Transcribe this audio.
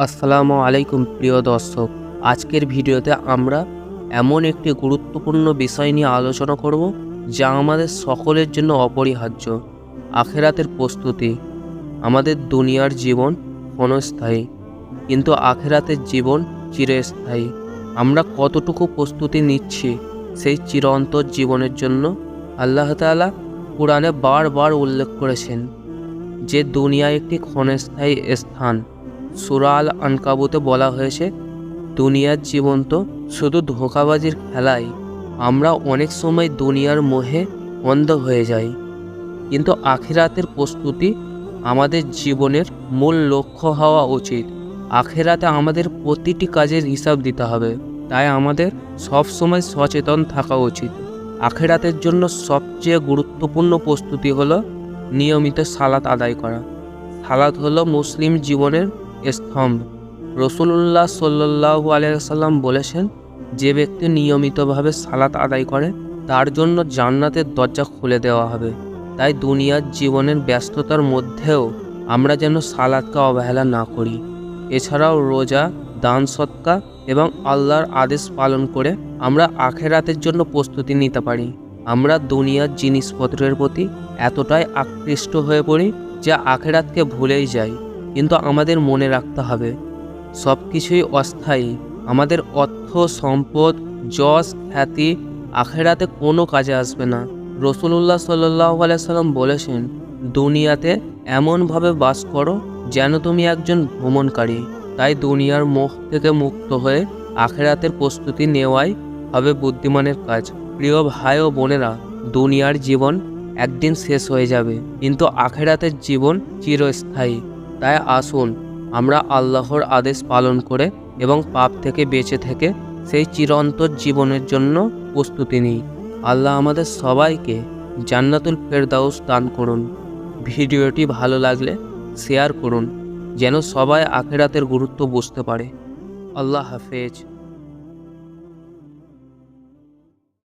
আসসালামু আলাইকুম প্রিয় দর্শক, আজকের ভিডিওতে আমরা এমন একটি গুরুত্বপূর্ণ বিষয় নিয়ে আলোচনা করব যা আমাদের সকলের জন্য অপরিহার্য, আখেরাতের প্রস্তুতি। আমাদের দুনিয়ার জীবন ক্ষণস্থায়ী, কিন্তু আখেরাতের জীবন চিরস্থায়ী। আমরা কতটুকু প্রস্তুতি নিচ্ছি সেই চিরন্তর জীবনের জন্য আল্লাহ তাআলা কোরআনে বারবার উল্লেখ করেছেন যে দুনিয়া একটি ক্ষণস্থায়ী স্থান সুরাল আনকাবুতে বলা হয়েছে, দুনিয়ার জীবন তো শুধু ধোঁকাবাজির খেলাই। আমরা অনেক সময় দুনিয়ার মোহে অন্ধ হয়ে যাই। কিন্তু আখিরাতের প্রস্তুতি আমাদের জীবনের মূল লক্ষ্য হওয়া উচিত। আখেরাতে আমাদের প্রতিটি কাজের হিসাব দিতে হবে। তাই আমাদের সব সময় সচেতন থাকা উচিত। আখেরাতের জন্য সবচেয়ে গুরুত্বপূর্ণ প্রস্তুতি হলো নিয়মিত সালাত আদায় করা। সালাত হলো মুসলিম জীবনের স্তম্ভ। রসুল্লাহ সাল্লাহ আলিয়াল্লাম বলেছেন, যে ব্যক্তি নিয়মিতভাবে সালাত আদায় করে, তার জন্য জান্নাতের দরজা খুলে দেওয়া হবে। তাই দুনিয়ার জীবনের ব্যস্ততার মধ্যেও আমরা যেন সালাদকে অবহেলা না করি। এছাড়াও রোজা, দান সৎকা এবং আল্লাহর আদেশ পালন করে আমরা আখেরাতের জন্য প্রস্তুতি নিতে পারি। আমরা দুনিয়ার জিনিসপত্রের প্রতি এতটাই আকৃষ্ট হয়ে পড়ি যে আখেরাতকে ভুলেই যাই। কিন্তু আমাদের মনে রাখতে হবে সব কিছুই অস্থায়ী। আমাদের অর্থ, সম্পদ, যশ, খ্যাতি আখেরাতে কোনো কাজে আসবে না। রসুল্লাহ সাল্লাহ সাল্লাম বলেছেন, দুনিয়াতে এমনভাবে বাস করো যেন তুমি একজন ভ্রমণকারী। তাই দুনিয়ার মুখ থেকে মুক্ত হয়ে আখেরাতের প্রস্তুতি নেওয়াই হবে বুদ্ধিমানের কাজ। প্রিয় ভাই ও বোনেরা, দুনিয়ার জীবন একদিন শেষ হয়ে যাবে, কিন্তু আখেরাতের জীবন চিরস্থায়ী। তাই আসুন, আমরা আল্লাহর আদেশ পালন করে এবং পাপ থেকে বেঁচে থেকে সেই চিরন্তর জীবনের জন্য প্রস্তুতি নিই। আল্লাহ আমাদের সবাইকে জান্নাতুল ফেরদাউস দান করুন। ভিডিওটি ভালো লাগলে শেয়ার করুন, যেন সবাই আখেরাতের গুরুত্ব বুঝতে পারে। আল্লাহ হাফেজ।